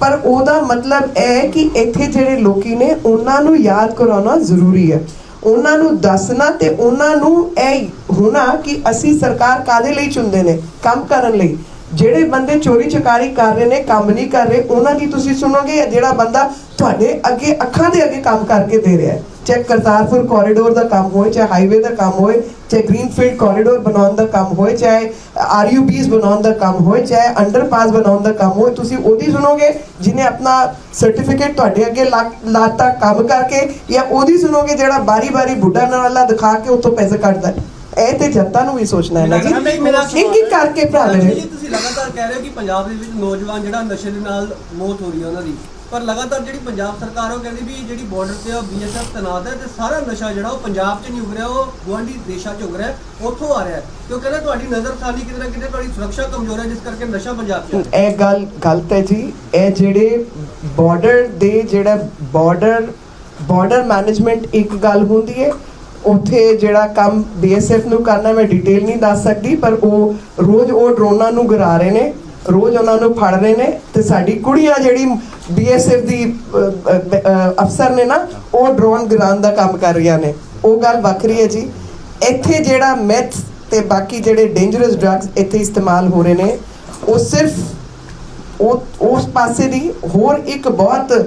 ਪਰ ਉਹਦਾ ਮਤਲਬ ਇਹ ਹੈ ਕਿ ਇੱਥੇ ਜਿਹੜੇ ਲੋਕੀ ਨੇ, ਉਹਨਾਂ ਨੂੰ ਯਾਦ ਕਰਾਉਣਾ ਜ਼ਰੂਰੀ ਹੈ। ਉਹਨਾਂ ਨੂੰ ਦੱਸਣਾ ਤੇ ਉਹਨਾਂ ਨੂੰ ਇਹ ਹੋਣਾ ਕਿ ਅਸੀਂ ਸਰਕਾਰ ਕਾਦੇ ਲਈ ਚੁਣਦੇ ਨੇ? ਕੰਮ ਕਰਨ ਲਈ। ਜਿਹੜੇ ਬੰਦੇ ਚੋਰੀ ਚਕਾਰੀ ਕਰ ਰਹੇ ਨੇ, ਕੰਮ ਨਹੀਂ ਕਰ ਰਹੇ, ਉਹਨਾਂ ਦੀ ਤੁਸੀਂ ਸੁਣੋਗੇ, ਜਿਹੜਾ ਬੰਦਾ ਤੁਹਾਡੇ ਅੱਗੇ ਅੱਖਾਂ ਦੇ ਅੱਗੇ ਕੰਮ ਕਰਕੇ ਦੇ ਰਿਹਾ ਹੈ ਚਾਹੇ ਕਰਤਾਰਪੁਰ ਕੋਰੀਡੋਰ ਦਾ ਕੰਮ ਹੋਏ, ਚਾਹੇ ਹਾਈਵੇ ਦਾ ਕੰਮ ਹੋਏ, ਚਾਹੇ ਗ੍ਰੀਨਫੀਲਡ ਕੋਰੀਡੋਰ ਬਣਾਉਣ ਦਾ ਕੰਮ ਹੋਏ, ਚਾਹੇ ਆਰਯੂਬੀਸ ਬਣਾਉਣ ਦਾ ਕੰਮ ਹੋਏ, ਚਾਹੇ ਅੰਡਰਪਾਸ ਬਣਾਉਣ ਦਾ ਕੰਮ ਹੋਏ, ਤੁਸੀਂ ਉਹਦੀ ਸੁਣੋਗੇ, ਜਿਹਨੇ ਆਪਣਾ ਸਰਟੀਫਿਕੇਟ ਤੁਹਾਡੇ ਅੱਗੇ ਲਾ- ਲਾਤਾ ਕੰਮ ਕਰਕੇ, ਜਾਂ ਉਹਦੀ ਸੁਣੋਗੇ, ਜਿਹੜਾ ਬਾਰੀ-ਬਾਰੀ ਬੁੱਢਾ ਨਾਲਾ ਦਿਖਾ ਕੇ ਉੱਥੋਂ ਪੈਸੇ ਕੱਢਦਾ ਹੈ। ਇਹ ਤੇ ਜਨਤਾ ਨੂੰ ਵੀ ਸੋਚਣਾ ਹੈ ਨਾ ਜੀ। ਇੱਕ ਇੱਕ ਕਰਕੇ ਭਰਾ ਮੇਰੇ ਜੀ ਤੁਸੀਂ ਲਗਾਤਾਰ ਕਹਿ ਰਹੇ ਹੋ ਕਿ ਪੰਜਾਬ ਦੇ ਵਿੱਚ ਨੌਜਵਾਨ ਜਿਹੜਾ ਨਸ਼ੇ ਦੇ ਨਾਲ ਮੌਤ ਹੋ ਰਹੀ ਹੈ ਉਹਨਾਂ ਦੀ। ਪਰ ਲਗਾਤਾਰ ਜਿਹੜੀ ਪੰਜਾਬ ਸਰਕਾਰ ਉਹ ਕਹਿੰਦੀ ਵੀ ਜਿਹੜੀ ਬਾਰਡਰ ਤੇ ਆ ਬੀਐਸਐਫ ਤੈਨਾਤ ਹੈ ਤੇ ਸਾਰਾ ਨਸ਼ਾ ਜਿਹੜਾ ਉਹ ਪੰਜਾਬ 'ਚ ਨਹੀਂ ਉਗ ਰਿਹਾ ਉਹ ਗੁਆਂਢੀ ਦੇਸ਼ਾਂ 'ਚ ਉਗ ਰਿਹਾ ਉੱਥੋਂ ਆ ਰਿਹਾ ਉਹ ਕਹਿੰਦਾ ਤੁਹਾਡੀ ਨਜ਼ਰਸਾਨੀ ਕਿਤੇ ਨਾ ਕਿਤੇ ਤੁਹਾਡੀ ਸੁਰੱਖਿਆ ਕਮਜ਼ੋਰ ਹੈ ਜਿਸ ਕਰਕੇ ਨਸ਼ਾ ਪੰਜਾਬ 'ਚ। ਇਹ ਗੱਲ ਗਲਤ ਹੈ ਜੀ। ਇਹ ਜਿਹੜੇ ਬਾਰਡਰ ਦੇ ਜਿਹੜਾ ਬਾਰਡਰ ਬਾਰਡਰ ਮੈਨੇਜਮੈਂਟ ਇੱਕ ਗੱਲ ਹੁੰਦੀ ਹੈ ਉੱਥੇ ਜਿਹੜਾ ਕੰਮ ਬੀਐਸਐਫ ਨੂੰ ਕਰਨਾ ਮੈਂ ਡਿਟੇਲ ਨਹੀਂ ਦੱਸ ਸਕਦੀ ਪਰ ਉਹ ਰੋਜ਼ ਉਹ ਡਰੋਨਾਂ ਨੂੰ ਗਿਰਾ ਰਹੇ ਨੇ ਰੋਜ਼ ਉਹਨਾਂ ਨੂੰ ਫੜ ਰਹੇ ਨੇ ਤੇ ਸਾਡੀ ਕੁੜੀਆਂ ਜਿਹੜੀ ਬੀਐਸਐਫ ਦੀ ਅ, ਅ, ਅਫਸਰ ਨੇ ਨਾ ਉਹ ਡਰੋਨ ਗਿਰਾਉਣ ਦਾ ਕੰਮ ਕਰ ਰਹੀਆਂ ਨੇ। ਉਹ ਗੱਲ ਵੱਖਰੀ ਹੈ ਜੀ। ਇੱਥੇ ਜਿਹੜਾ ਮੈਥ ਤੇ ਬਾਕੀ ਜਿਹੜੇ ਡੇਂਜਰਸ ਡਰੱਗਸ ਇੱਥੇ ਇਸਤੇਮਾਲ ਹੋ ਰਹੇ ਨੇ ਉਹ ਸਿਰਫ ਉਹ ਉਸ ਪਾਸੇ ਦੀ ਹੋਰ ਇੱਕ ਬਹੁਤ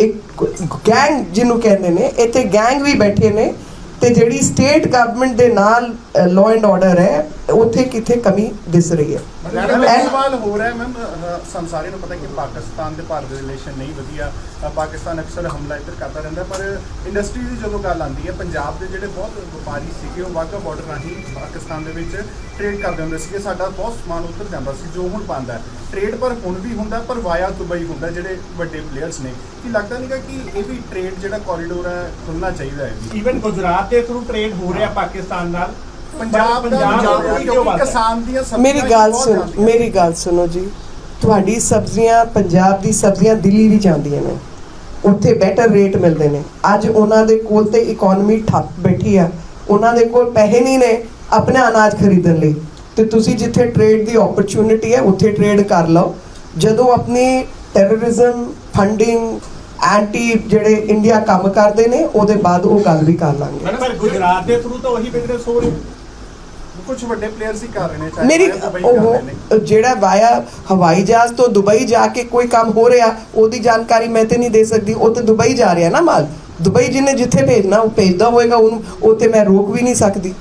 ਇੱਕ ਗੈਂਗ ਜਿਹਨੂੰ ਕਹਿੰਦੇ ਨੇ, ਇੱਥੇ ਗੈਂਗ ਵੀ ਬੈਠੇ ਨੇ ਤੇ ਜਿਹੜੀ ਸਟੇਟ ਗਵਰਨਮੈਂਟ ਦੇ ਨਾਲ ਲਾਅ ਐਂਡ ਆਰਡਰ ਹੈ, ਉੱਥੇ ਕਿਥੇ ਕਮੀ ਦਿਸ ਰਹੀ ਹੈ। ਸਵਾਲ ਹੋ ਰਿਹਾ ਮੈਮ ਸਾਨੂੰ ਸਾਰਿਆਂ ਨੂੰ ਪਤਾ ਕਿ ਪਾਕਿਸਤਾਨ ਦੇ ਭਾਰਤ ਦੇ ਰਿਲੇਸ਼ਨ ਨਹੀਂ ਵਧੀਆ। ਪਾਕਿਸਤਾਨ ਅਕਸਰ ਹਮਲਾ ਇੱਧਰ ਕਰਦਾ ਰਹਿੰਦਾ ਪਰ ਇੰਡਸਟਰੀ ਦੀ ਜਦੋਂ ਗੱਲ ਆਉਂਦੀ ਹੈ ਪੰਜਾਬ ਦੇ ਜਿਹੜੇ ਬਹੁਤ ਵਪਾਰੀ ਸੀਗੇ ਉਹ ਵਾਹਗਾ ਬਾਰਡਰ ਰਾਹੀਂ ਪਾਕਿਸਤਾਨ ਦੇ ਵਿੱਚ ਟ੍ਰੇਡ ਕਰਦੇ ਹੁੰਦੇ ਸੀਗੇ। ਸਾਡਾ ਬਹੁਤ ਸਮਾਨ ਉੱਧਰ ਜਾਂਦਾ ਸੀ ਜੋ ਹੁਣ ਪਾਉਂਦਾ ਟ੍ਰੇਡ ਪਰ ਹੁਣ ਵੀ ਹੁੰਦਾ ਪਰ ਵਾਇਆ ਦੁਬਈ ਹੁੰਦਾ ਜਿਹੜੇ ਵੱਡੇ ਪਲੇਅਰਸ ਨੇ। ਕੀ ਲੱਗਦਾ ਨਹੀਂਗਾ ਕਿ ਇਹ ਵੀ ਟ੍ਰੇਡ ਜਿਹੜਾ ਕੋਰੀਡੋਰ ਹੈ ਖੁੱਲਣਾ ਚਾਹੀਦਾ ਹੈ? ਈਵਨ ਗੁਜਰਾਤ ਦੇ ਥਰੂ ਟ੍ਰੇਡ ਹੋ ਰਿਹਾ ਪਾਕਿਸਤਾਨ ਨਾਲ। ਪੰਜਾਬ ਮੇਰੀ ਗੱਲ ਸੁਣ ਮੇਰੀ ਗੱਲ ਸੁਣੋ ਜੀ। ਤੁਹਾਡੀ ਸਬਜ਼ੀਆਂ ਪੰਜਾਬ ਦੀ ਸਬਜ਼ੀਆਂ ਦਿੱਲੀ ਵੀ ਜਾਂਦੀਆਂ ਨੇ। ਉੱਥੇ ਬੈਟਰ ਰੇਟ ਮਿਲਦੇ ਨੇ। ਅੱਜ ਉਹਨਾਂ ਦੇ ਕੋਲ ਤੇ ਇਕਨੋਮੀ ਠੱਪ ਬੈਠੀ ਆ। ਉਹਨਾਂ ਦੇ ਕੋਲ ਪੈਸੇ ਨਹੀਂ ਨੇ ਆਪਣਾ ਅਨਾਜ ਖਰੀਦਣ ਲਈ। ਤੇ ਤੁਸੀਂ ਜਿੱਥੇ ਟ੍ਰੇਡ ਦੀ ਓਪਰਚੁਨਿਟੀ ਹੈ ਉੱਥੇ ਟ੍ਰੇਡ ਕਰ ਲਓ। ਜਦੋਂ ਆਪਣੀ ਟੈਰਰਿਜ਼ਮ ਫੰਡਿੰਗ ਐਂਟੀ ਜਿਹੜੇ ਇੰਡੀਆ ਕੰਮ ਕਰਦੇ ਨੇ ਉਹਦੇ ਬਾਅਦ ਉਹ ਗੱਲ ਵੀ ਕਰ ਲਾਂਗੇ। ਪਰ ਗੁਜਰਾਤ ਦੇ ਥਰੂ ਤਾਂ ਉਹੀ ਬਿਜ਼ਨਸ ਹੋ ਰਿਹਾ ਕੁਝ ਵੱਡੇ ਪਲੇਅਰਸ ਹੀ ਕਰ ਰਹੇ ਨੇ ਚਾਹੇ ਮੇਰੀ ਉਹ ਜਿਹੜਾ ਵਾਇਆ ਹਵਾਈ ਜਹਾਜ਼ ਤੋਂ ਦੁਬਈ ਜਾ ਕੇ ਕੋਈ ਕੰਮ ਹੋ ਰਿਹਾ ਉਹਦੀ ਜਾਣਕਾਰੀ ਮੈਂ ਤੇ ਨਹੀਂ ਦੇ ਸਕਦੀ। ਉਹ ਤੇ ਦੁਬਈ ਜਾ ਰਿਹਾ ਨਾ ਮਾਲ। ਦੁਬਈ ਜਿਹਨੇ ਜਿੱਥੇ ਭੇਜਣਾ ਉਹ ਭੇਜਦਾ ਹੋਏਗਾ ਉਹਨੂੰ। ਉਹ ਤੇ ਮੈਂ ਰੋਕ ਵੀ ਨਹੀਂ ਸਕਦੀ।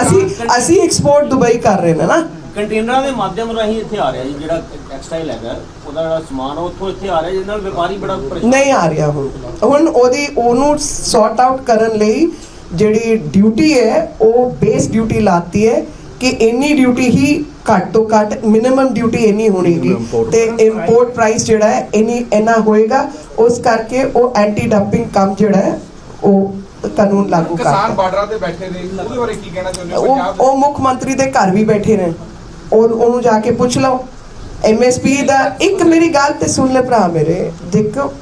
ਅਸੀਂ ਅਸੀਂ ਐਕਸਪੋਰਟ ਦੁਬਈ ਕਰ ਰਹੇ ਨੇ ਨਾ। ਕੰਟੇਨਰਾਂ ਦੇ ਮਾਧਿਅਮ ਰਾਹੀਂ ਇੱਥੇ ਆ ਰਿਹਾ ਜੀ ਜਿਹੜਾ ਟੈਕਸਟਾਈਲ ਹੈਗਾ ਉਹਦਾ ਜਿਹੜਾ ਸਮਾਨ ਉੱਥੋਂ ਇੱਥੇ ਆ ਰਿਹਾ ਜਿਹਦੇ ਨਾਲ ਵਪਾਰੀ ਬੜਾ ਪਰੇਸ਼ਾਨ ਨਹੀਂ ਆ ਰਿਹਾ ਹੁਣ। ਹੁਣ ਉਹਦੀ ਉਹਨੂੰ ਸੌਟ ਆਊਟ ਕਰਨ ਲਈ ਜਿਹੜੀ ਡਿਊਟੀ ਹੈ ਉਹ ਬੇਸ ਡਿਊਟੀ ਲਾਤੀ ਹੈ ਕਿ ਇੰਨੀ ਡਿਊਟੀ ਹੀ ਘੱਟ ਤੋਂ ਘੱਟ ਮਿਨੀਮਮ ਡਿਊਟੀ ਇੰਨੀ ਹੋਣੀਗੀ। ਤੇ ਇੰਪੋਰਟ ਪ੍ਰਾਈਸ ਜਿਹੜਾ ਹੈ ਇੰਨੀ ਇੰਨਾ ਹੋਏਗਾ ਉਸ ਕਰਕੇ ਉਹ ਐਂਟੀ ਡੰਪਿੰਗ ਕੰਮ ਜਿਹੜਾ ਹੈ ਉਹ ਕਾਨੂੰਨ ਲਾਗੂ ਕਿਸਾਨ ਕਰਦਾ ਬਾਰਡਰਾਂ ਤੇ ਬੈਠੇ ਨੇ ਉਹਦੇ ਬਾਰੇ ਕੀ ਕਹਿਣਾ ਚਾਹੁੰਦੇ ਹੋ? ਉਹ ਪੰਜਾਬ ਉਹ ਮੁੱਖ ਮੰਤਰੀ ਦੇ ਘਰ ਵੀ ਬੈਠੇ ਨੇ। ਉਹ ਉਹਨੂੰ ਜਾ ਕੇ ਪੁੱਛ ਲਓ। ਐਮਐਸਪੀ ਦਾ ਇੱਕ ਮੇਰੀ ਗੱਲ ਤੇ ਸੁਣ ਲੈ ਭਰਾ ਮੇਰੇ। ਦੇਖੋ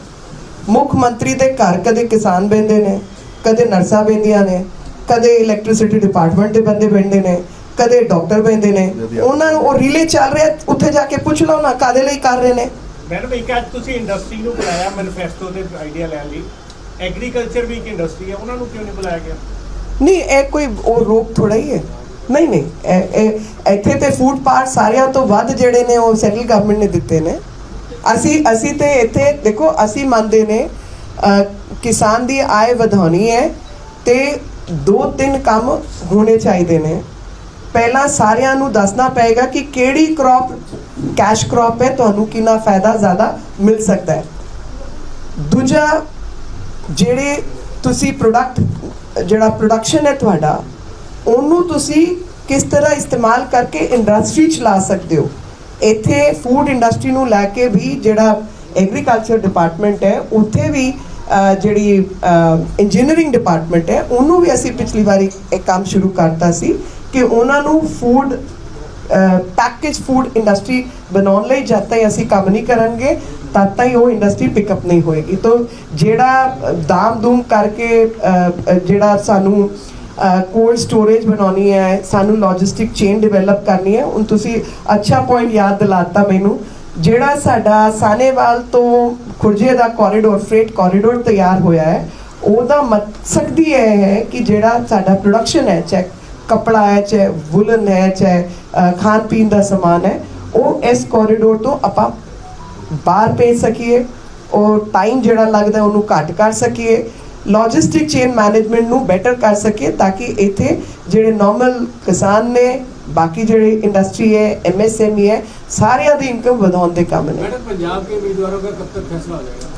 ਮੁੱਖ ਮੰਤਰੀ ਦੇ ਘਰ ਕਦੇ ਕਿਸਾਨ ਬੈਂਦੇ ਨੇ। ਕਦੇ ਨਰਸਾਂ ਬੈਂਦੀਆਂ ਨੇ ਕਦੇ ਇਲੈਕਟ੍ਰਿਸਿਟੀ ਡਿਪਾਰਟਮੈਂਟ ਦੇ ਬੰਦੇ ਬੈਂਦੇ ਨੇ ਕਦੇ ਡਾਕਟਰ ਬੈਂਦੇ ਨੇ। ਉਹਨਾਂ ਨੂੰ ਉਹ ਰੀਲੇ ਚੱਲ ਰਿਹਾ ਉੱਥੇ ਜਾ ਕੇ ਪੁੱਛ ਲਓ ਨਾ ਕਾਦੇ ਲਈ ਕਰ ਰਹੇ ਨੇ। ਮੈਡਮ ਇੱਕ ਅੱਜ ਤੁਸੀਂ ਇੰਡਸਟਰੀ ਨੂੰ ਬੁਲਾਇਆ ਮੈਨੀਫੈਸਟੋ ਦੇ ਆਈਡੀਆ ਲੈਣ ਲਈ। ਐਗਰੀਕਲਚਰ ਵੀ ਇੱਕ ਇੰਡਸਟਰੀ ਹੈ ਉਹਨਾਂ ਨੂੰ ਕਿਉਂ ਨਹੀਂ ਬੁਲਾਇਆ ਗਿਆ? ਨਹੀਂ ਇਹ ਕੋਈ ਉਹ ਰੋਕ ਥੋੜਾ ਹੀ ਹੈ। ਨਹੀਂ ਨਹੀਂ ਇਹ- ਇੱਥੇ ਤੇ ਫੂਡ ਪਾਰਕ ਸਾਰਿਆਂ ਤੋਂ ਵੱਧ ਜਿਹੜੇ ਨੇ ਉਹ ਸੈਂਟਰਲ ਗਵਰਨਮੈਂਟ ਨੇ ਦਿੱਤੇ ਨੇ। ਅਸੀਂ ਅਸੀਂ ਤੇ ਇੱਥੇ ਦੇਖੋ ਅਸੀਂ ਮੰਨਦੇ ਨੇ ਕਿਸਾਨ ਦੀ ਆਏ ਵਧਾਉਣੀ ਹੈ ਤੇ ਦੋ ਤਿੰਨ ਕੰਮ ਹੋਣੇ ਚਾਹੀਦੇ ਨੇ। ਪਹਿਲਾਂ ਸਾਰਿਆਂ ਨੂੰ ਦੱਸਣਾ ਪਏਗਾ ਕਿ ਕਿਹੜੀ ਕ੍ਰੌਪ ਕੈਸ਼ ਕ੍ਰੌਪ ਹੈ, ਤੁਹਾਨੂੰ ਕਿੰਨਾ ਫਾਇਦਾ ਜ਼ਿਆਦਾ ਮਿਲ ਸਕਦਾ ਹੈ। ਦੂਜਾ, ਜਿਹੜੇ ਤੁਸੀਂ ਪ੍ਰੋਡਕਟ ਜਿਹੜਾ ਪ੍ਰੋਡਕਸ਼ਨ ਹੈ ਤੁਹਾਡਾ, ਉਹਨੂੰ ਤੁਸੀਂ ਕਿਸ ਤਰ੍ਹਾਂ ਇਸਤੇਮਾਲ ਕਰਕੇ ਇੰਡਸਟਰੀ ਚਲਾ ਸਕਦੇ ਹੋ। ਇੱਥੇ ਫੂਡ ਇੰਡਸਟਰੀ ਨੂੰ ਲੈ ਕੇ ਵੀ ਜਿਹੜਾ ਐਗਰੀਕਲਚਰ ਡਿਪਾਰਟਮੈਂਟ ਹੈ, ਉੱਥੇ ਵੀ ਜਿਹੜੀ ਇੰਜੀਨੀਅਰਿੰਗ ਡਿਪਾਰਟਮੈਂਟ ਹੈ, ਉਹਨੂੰ ਵੀ ਅਸੀਂ ਪਿਛਲੀ ਵਾਰੀ ਇੱਕ ਕੰਮ ਸ਼ੁਰੂ ਕਰਤਾ ਸੀ ਕਿ ਉਹਨਾਂ ਨੂੰ ਫੂਡ ਪੈਕੇਜ ਫੂਡ ਇੰਡਸਟਰੀ ਬਣਾਉਣ ਲਈ ਜਦ ਤਾਈਂ ਅਸੀਂ ਕੰਮ ਨਹੀਂ ਕਰਾਂਗੇ ਤਦ ਤਾਈਂ ਉਹ ਇੰਡਸਟਰੀ ਪਿਕਅਪ ਨਹੀਂ ਹੋਏਗੀ। ਤਾਂ ਜਿਹੜਾ ਦਾਮ ਦੂਮ ਕਰਕੇ ਜਿਹੜਾ ਸਾਨੂੰ ਕੋਲਡ ਸਟੋਰੇਜ ਬਣਾਉਣੀ ਹੈ, ਸਾਨੂੰ ਲੌਜਿਸਟਿਕ ਚੇਨ ਡਿਵੈਲਪ ਕਰਨੀ ਹੈ, ਹੁਣ ਤੁਸੀਂ ਅੱਛਾ ਪੁਆਇੰਟ ਯਾਦ ਦਿਲਾਤਾ ਮੈਨੂੰ ਜਿਹੜਾ ਸਾਡਾ ਸਾਨੇਵਾਲ ਤੋਂ ਖੁਰਜੇ ਦਾ ਕੋਰੀਡੋਰ ਫਰੇਟ ਕੋਰੀਡੋਰ ਤਿਆਰ ਹੋਇਆ ਹੈ, ਉਹਦਾ ਮਕਸਦ ਹੀ ਇਹ ਹੈ ਕਿ ਜਿਹੜਾ ਸਾਡਾ ਪ੍ਰੋਡਕਸ਼ਨ ਹੈ, ਚਾਹੇ ਕਪੜਾ ਹੈ, ਚਾਹੇ ਵੁਲਨ ਹੈ, ਚਾਹੇ ਖਾਣ ਪੀਣ ਦਾ ਸਮਾਨ ਹੈ, ਉਹ ਇਸ ਕੋਰੀਡੋਰ ਤੋਂ ਆਪਾਂ ਬਾਹਰ ਭੇਜ ਸਕੀਏ, ਉਹ ਟਾਈਮ ਜਿਹੜਾ ਲੱਗਦਾ ਉਹਨੂੰ ਘੱਟ ਕਰ ਸਕੀਏ ਲੌਜਿਸਟਿਕ ਚੇਨ ਮੈਨੇਜਮੈਂਟ ਨੂੰ ਬੈਟਰ ਕਰ ਸਕੀਏ, ਤਾਂ ਕਿ ਇੱਥੇ ਜਿਹੜੇ ਨਾਰਮਲ ਕਿਸਾਨ ਨੇ ਬਾਕੀ ਜਿਹੜੇ ਇੰਡਸਟਰੀ ਹੈ ਐਮਐਸਐਮਈ ਹੈ ਸਾਰਿਆਂ ਦੀ ਇਨਕਮ ਵਧਾਉਣ ਦੇ ਕੰਮ ਨੇ मैडम पंजाब के उम्मीदवारों का कब तक फैसला हो जाएगा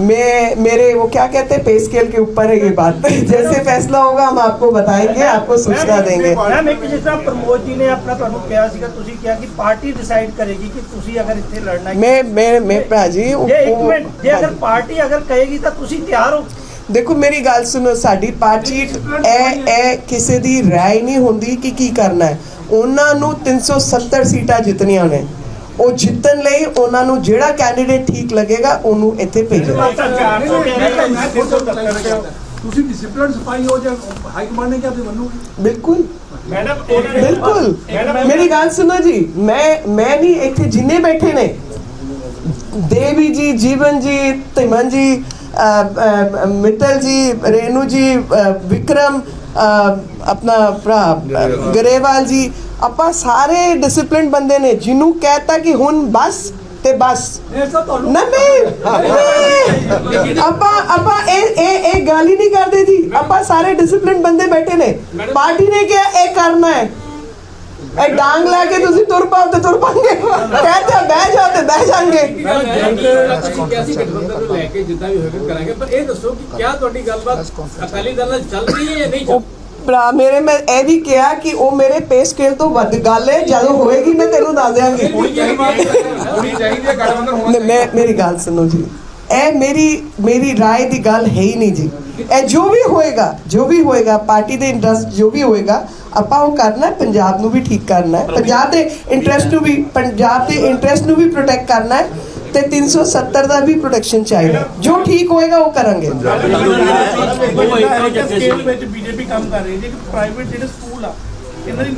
मैं मेरे वो क्या कहते हैं पे स्केल के ऊपर है ये बात जैसे फैसला होगा हम आपको बताएंगे आपको सूचना देंगे ਮੈਮ ਇੱਕ ਜਿਸ ਤਰ੍ਹਾਂ ਪ੍ਰਮੋਦ ਜੀ ਨੇ ਆਪਣਾ ਤੁਹਾਨੂੰ ਕਿਹਾ ਸੀਗਾ ਤੁਸੀਂ ਕਿਹਾ ਕਿ ਪਾਰਟੀ ਡਿਸਾਈਡ ਕਰੇਗੀ ਕਿ ਤੁਸੀਂ ਅਗਰ ਇੱਥੇ ਲੜਨਾ ਹੈ मैं मैं मैं भरा जी वो- ਜੇ ਇੱਕ वो- ਮਿੰਟ ਜੇ ਅਗਰ ਪਾਰਟੀ ਅਗਰ ਕਹੇਗੀ ਤਾਂ ਤੁਸੀਂ ਤਿਆਰ ਹੋ ਦੇਖੋ ਮੇਰੀ ਗੱਲ ਸੁਣੋ ਸਾਡੀ ਪਾਰਟੀ ਇਹ ਇਹ ਕਿਸੇ ਦੀ ਰਾਏ ਨਹੀਂ ਹੁੰਦੀ ਕਿ ਕੀ ਕਰਨਾ ਹੈ। ਉਹਨਾਂ ਨੂੰ 370 ਸੀਟਾਂ ਜਿੱਤਣੀਆਂ ਨੇ। ਉਹ ਜਿੱਤਣ ਲਈ ਉਹਨਾਂ ਨੂੰ ਜਿਹੜਾ ਕੈਂਡੀਡੇਟ ਠੀਕ ਲੱਗੇਗਾ ਉਹਨੂੰ ਇੱਥੇ ਭੇਜੋ। ਤੁਸੀਂ ਡਿਸਪਲਿਨ ਸਿਪਾਹੀ ਹੋ ਜਾਂ ਹਾਈ ਕਮਾਂਡ ਨੇ ਕਿਹਾ ਤੁਸੀਂ ਮੰਨੋਗੇ? ਬਿਲਕੁਲ। ਮੈਡਮ ਬਿਲਕੁਲ। ਮੇਰੀ ਗੱਲ ਸੁਣੋ ਜੀ ਮੈਂ ਮੈਂ ਨਹੀਂ ਇੱਥੇ ਜਿੰਨੇ ਬੈਠੇ ਨੇ। ਦੇਵੀ ਜੀ ਜੀਵਨ ਜੀ ਤਿਮਨ ਜੀ ਮਿੱਤਲ ਜੀ ਰੇਨੂ ਜੀ ਵਿਕਰਮ ਆਪਣਾ ਭਰਾ ਗਰੇਵਾਲ ਜੀ ਆਪਾਂ ਸਾਰੇ ਡਿਸਪਲਿਨ ਬੰਦੇ ਨੇ ਜਿਹਨੂੰ ਕਹਿਤਾ ਕਿ ਹੁਣ ਬਸ ਤੇ ਬਸ ਨਹੀਂ। ਆਪਾਂ ਆਪਾਂ ਇਹ ਇਹ ਇਹ ਗੱਲ ਹੀ ਨਹੀਂ ਕਰਦੇ ਜੀ ਆਪਾਂ ਸਾਰੇ ਡਿਸਪਲਿਨ ਬੰਦੇ ਬੈਠੇ ਨੇ ਪਾਰਟੀ ਨੇ ਕਿਹਾ ਇਹ ਕਰਨਾ ਹੈ ਇਹ ਡਾਂਗ ਲੈ ਕੇ ਤੁਸੀਂ ਤੁਰ ਪਾਓ ਤੇ ਤੁਰ ਪਾਂਗੇ। ਕਹਿੰਦੇ ਬਹਿ ਜਾਓ ਤੇ ਬਹਿ ਜਾਣਗੇ। ਅਸੀਂ ਕਿਆਸੀ ਗਠਬੰਧਨ ਨੂੰ ਲੈ ਕੇ ਜਿੱਦਾਂ ਵੀ ਹੋਏਗਾ ਕਰਾਂਗੇ ਪਰ ਇਹ ਦੱਸੋ ਕਿ ਕਿਆ ਤੁਹਾਡੀ ਗੱਲਬਾਤ ਅਕਾਲੀ ਦਲ ਨਾਲ ਚੱਲ ਰਹੀ ਹੈ ਜਾਂ ਨਹੀਂ ਚੱਲ ਉਹ ਭਰਾ ਮੇਰੇ ਮੈਂ ਇਹ ਵੀ ਕਿਹਾ ਕਿ ਉਹ ਮੇਰੇ ਪੇ ਸਕੇਲ ਤੋਂ ਵੱਧ ਗੱਲ ਹੈ ਜਦੋਂ ਹੋਏਗੀ ਮੈਂ ਤੈਨੂੰ ਦੱਸ ਦਿਆਂਗੀ। ਹੋਣੀ ਚਾਹੀਦੀ ਹੈ ਗਠਬੰਧਨ ਹੋਣਾ ਮੈਂ ਮੈਂ- ਮੇਰੀ ਗੱਲ ਸੁਣੋ ਜੀ। ਇਹ ਮੇਰੀ ਮੇਰੀ رائے ਦੀ ਗੱਲ ਹੈ ਹੀ ਨਹੀਂ ਜੀ ਇਹ ਜੋ ਵੀ ਹੋਏਗਾ ਜੋ ਵੀ ਹੋਏਗਾ ਪਾਰਟੀ ਦੇ ਇੰਟਰਸਟ ਜੋ ਵੀ ਹੋਏਗਾ ਆਪਾਂ ਉਹ ਕਰਨਾ ਹੈ ਪੰਜਾਬ ਨੂੰ ਵੀ ਠੀਕ ਕਰਨਾ ਹੈ ਪੰਜਾਬ ਦੇ ਇੰਟਰਸਟ ਨੂੰ ਵੀ ਪੰਜਾਬ ਦੇ ਇੰਟਰਸਟ ਨੂੰ ਵੀ ਪ੍ਰੋਟੈਕਟ ਕਰਨਾ ਹੈ ਤੇ 370 ਦਾ ਵੀ ਪ੍ਰੋਟੈਕਸ਼ਨ ਚਾਹੀਦਾ ਹੈ। ਜੋ ਠੀਕ ਹੋਏਗਾ ਉਹ ਕਰਾਂਗੇ ਸਕੇਲ ਵਿੱਚ ਬੀਜੇਪੀ ਕੰਮ ਕਰ ਰਹੀ ਹੈ ਕਿ ਪ੍ਰਾਈਵੇਟ ਜਿਹੜੇ ਸਕੂਲ ਆ ਇਹਨਾਂ ਦੀ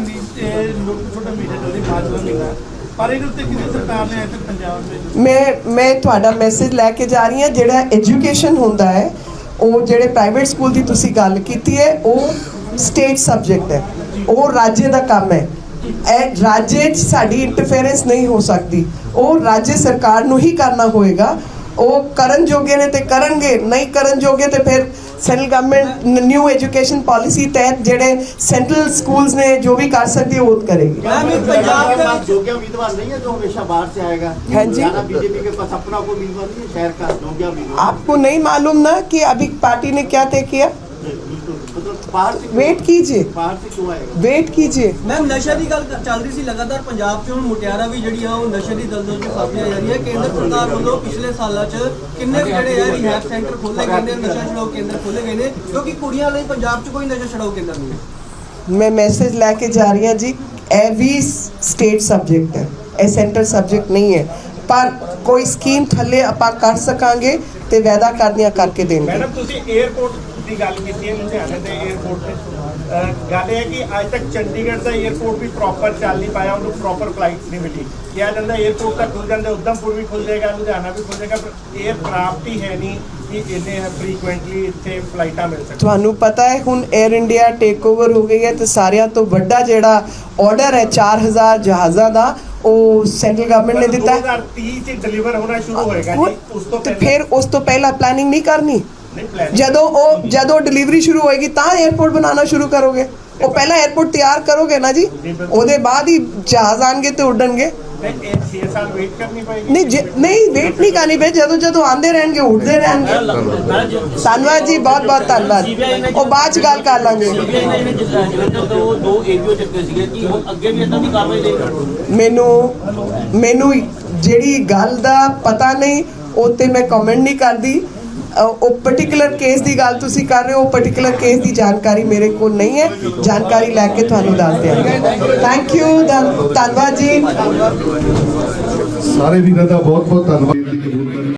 ਛੋਟਾ ਮੀਟਰ ਜਲਦੀ ਮਾਜਲਾ ਮਿਲਦਾ ਪਰ ਇਹਦੇ ਉੱਤੇ ਕਿਸੇ ਸਰਕਾਰ ਨੇ ਇੱਥੇ ਪੰਜਾਬ ਵਿੱਚ ਮੈਂ ਮੈਂ ਤੁਹਾਡਾ ਮੈਸੇਜ ਲੈ ਕੇ ਜਾ ਰਹੀ ਹਾਂ, ਜਿਹੜਾ ਐਜੂਕੇਸ਼ਨ ਹੁੰਦਾ ਹੈ, ਉਹ ਜਿਹੜੇ ਪ੍ਰਾਈਵੇਟ ਸਕੂਲ ਦੀ ਤੁਸੀਂ ਗੱਲ ਕੀਤੀ ਹੈ, ਉਹ ਸਟੇਟ ਸਬਜੈਕਟ ਹੈ। ਉਹ ਰਾਜ ਦਾ ਕੰਮ ਹੈ। ਇਹ ਰਾਜ 'ਚ ਸਾਡੀ ਇੰਟਰਫੇਰੈਂਸ ਨਹੀਂ ਹੋ ਸਕਦੀ। ਉਹ ਰਾਜ ਸਰਕਾਰ ਨੂੰ ਹੀ ਕਰਨਾ ਹੋਏਗਾ। ਉਹ ਕਰਨ ਜੋਗੇ ਨੇ ਤੇ ਕਰਨਗੇ ਨਹੀਂ ਕਰਨ ਜੋਗੇ ਤੇ ਫਿਰ central government new education policy ਤਹਿਤ ਜਿਹੜੇ ਸੈਂਟਰਲ ਸਕੂਲਸ ਨੇ ਜੋ ਵੀ ਕਰ ਸਕਦੀ ਹੈ ਉਹ ਕਰੇਗੀ ਮੈਮ ਇਹ ਪੰਜਾਬ ਦੇ ਵਿੱਚ योग्य उम्मीदवार नहीं है जो हमेशा बाहर से आएगा हाँ जी। हरियाणा बीजेपी के पास अपना कोई उम्मीदवार नहीं है शहर का योग्य उम्मीदवार आपको नहीं मालूम ना कि अभी पार्टी ने क्या तय किया ਵੇਟ ਕੀਜੀਏ ਬਾਹਰ ਤੇ ਕਿਉਂ ਆਏਗਾ ਵੇਟ ਕੀਜੀਏ ਮੈਮ ਨਸ਼ੇ ਦੀ ਗੱਲ ਚੱਲ ਰਹੀ ਸੀ ਲਗਾਤਾਰ ਪੰਜਾਬ 'ਚ ਹੁਣ ਮੁਟਿਆਰਾਂ ਵੀ ਜਿਹੜੀ ਆ ਉਹ ਨਸ਼ੇ ਦੀ ਦਲਦਲ 'ਚ ਫਸਿਆ ਜਾ ਰਹੀ ਹੈ ਕੇਂਦਰ ਸਰਕਾਰ ਵੱਲੋਂ ਪਿਛਲੇ ਸਾਲਾਂ 'ਚ ਕਿੰਨੇ ਕੁ ਜਿਹੜੇ ਆ ਰਿਹੈਬ ਸੈਂਟਰ ਖੋਲੇ ਗਏ ਨੇ ਨਸ਼ਾ ਛਡਾਓ ਕੇਂਦਰ ਖੋਲੇ ਗਏ ਨੇ ਕਿਉਂਕਿ ਕੁੜੀਆਂ ਲਈ ਪੰਜਾਬ 'ਚ ਕੋਈ ਨਸ਼ਾ ਛਡਾਓ ਕੇਂਦਰ ਨਹੀਂ ਮੈਂ ਮੈਸੇਜ ਲੈ ਕੇ ਜਾ ਰਹੀ ਹਾਂ ਜੀ ਇਹ ਵੀ ਸਟੇਟ ਸਬਜੈਕਟ ਹੈ ਇਹ ਸੈਂਟਰ ਸਬਜੈਕਟ ਨਹੀਂ ਹੈ ਪਰ ਕੋਈ ਸਕੀਮ ਥੱਲੇ ਆਪਾਂ ਕਰ ਸਕਾਂਗੇ ਤੇ ਵਾਅਦਾ ਕਰਨੀਆਂ ਕਰਕੇ ਦੇਣਗੇ ਮੈਡਮ ਤੁਸੀਂ 에어ਪੋਰਟ ਦੀ ਗੱਲ ਕੀਤੀ ਹੈ ਲੁਧਿਆਣੇ ਦੇ 에어ਪੋਰਟ ਤੇ ਗੱਲ ਇਹ ਹੈ ਕਿ ਅੱਜ ਤੱਕ ਚੰਡੀਗੜ੍ਹ ਦਾ 에어ਪੋਰਟ ਵੀ ਪ੍ਰੋਪਰ ਚੱਲ ਨਹੀਂ ਪਾਇਆ ਉਹਨੂੰ ਪ੍ਰੋਪਰ ਫਲਾਈਟ ਨਹੀਂ ਮਿਲੀ। ਕਿਹਾ ਜਾਂਦਾ 에어ਪੋਰਟ ਤਾਂ ਖੁੱਲ ਜਾਂਦਾ ਉਦਮਪੁਰ ਵੀ ਖੁੱਲ ਜਾਏਗਾ ਲੁਧਿਆਣਾ ਵੀ ਖੁੱਲ ਜਾਏਗਾ ਪਰ ਇਹ ਪ੍ਰਾਪਤੀ ਹੈ ਨਹੀਂ ਕਿ ਇੰਨੇ ਫ੍ਰੀਕੁਐਂਟਲੀ ਇੱਥੇ ਫਲਾਈਟਾਂ ਮਿਲ ਸਕਦੀਆਂ ਤੁਹਾਨੂੰ ਪਤਾ ਹੈ ਹੁਣ 에ਅਰ ਇੰਡੀਆ ਟੇਕ ਹੋ ਗਈ ਹੈ ਤੇ ਸਾਰਿਆਂ ਤੋਂ ਵੱਡਾ ਜਿਹੜਾ ਆਰਡਰ ਹੈ 4000 ਜਹਾਜ਼ਾਂ ਦਾ ਉਹ ਸੈਂਟਰਲ ਗਵਰਨਮੈਂਟ ਨੇ ਦਿੱਤਾ 2030 ਚ ਡਿਲੀਵਰ ਹੋਣਾ ਸ਼ੁਰੂ ਹੋਏਗਾ ਜੀ ਉਸ ਤੋਂ ਫਿਰ ਉਸ ਤੋਂ ਪਹਿਲਾਂ ਪਲੈਨਿੰਗ ਨਹੀਂ ਕਰਨੀ। ਜਦੋਂ ਉਹ ਜਦੋਂ ਡਿਲੀਵਰੀ ਸ਼ੁਰੂ ਹੋਏਗੀ ਤਾਂ 에ਅਰਪੋਰਟ ਬਣਾਉਣਾ ਸ਼ੁਰੂ ਕਰੋਗੇ। ਉਹ ਪਹਿਲਾਂ 에ਅਰਪੋਰਟ ਤਿਆਰ ਕਰੋਗੇ ਨਾ ਜੀ? ਉਹਦੇ ਬਾਅਦ ਹੀ ਜਹਾਜ਼ ਆਣਗੇ ਤੇ ਉੱਡਣਗੇ। ਤੇ ਇਹ 6 ਸਾਲ ਵੇਟ ਕਰਨੀ ਪਏਗੀ। ਨਹੀਂ ਜੇ- ਨਹੀਂ ਵੇਟ ਨਹੀਂ ਕਰਨੀ ਬਈ ਜਦੋਂ ਜਦੋਂ ਆਂਦੇ ਰਹਿਣਗੇ ਉੱਡਦੇ ਰਹਿਣਗੇ। ਧੰਨਵਾਦ। ਜੀ ਬਹੁਤ ਬਹੁਤ ਧੰਨਵਾਦ। ਉਹ ਬਾਅਦ ਚ ਗੱਲ ਕਰ ਲਾਂਗੇ। ਮੈਨੂੰ ਮੈਨੂੰ ਜਿਹੜੀ ਗੱਲ ਦਾ ਪਤਾ ਨਹੀਂ ਉਹ ਤੇ ਮੈਂ ਕਮੈਂਟ ਨਹੀਂ ਕਰਦੀ। ਉਹ ਪਾਰਟਿਕੂਲਰ ਕੇਸ ਦੀ ਗੱਲ ਤੁਸੀਂ ਕਰ ਰਹੇ ਹੋ, ਉਹ ਪਾਰਟਿਕੂਲਰ ਕੇਸ ਦੀ ਜਾਣਕਾਰੀ ਮੇਰੇ ਕੋਲ ਨਹੀਂ ਹੈ। ਜਾਣਕਾਰੀ ਲੈ ਕੇ ਤੁਹਾਨੂੰ ਦੱਸ ਦਿਆਂਗੇ। ਥੈਂਕ ਯੂ ਧੰਨਵਾਦ ਜੀ। ਸਾਰੇ ਵੀਰਾਂ ਦਾ ਬਹੁਤ ਬਹੁਤ ਧੰਨਵਾਦ।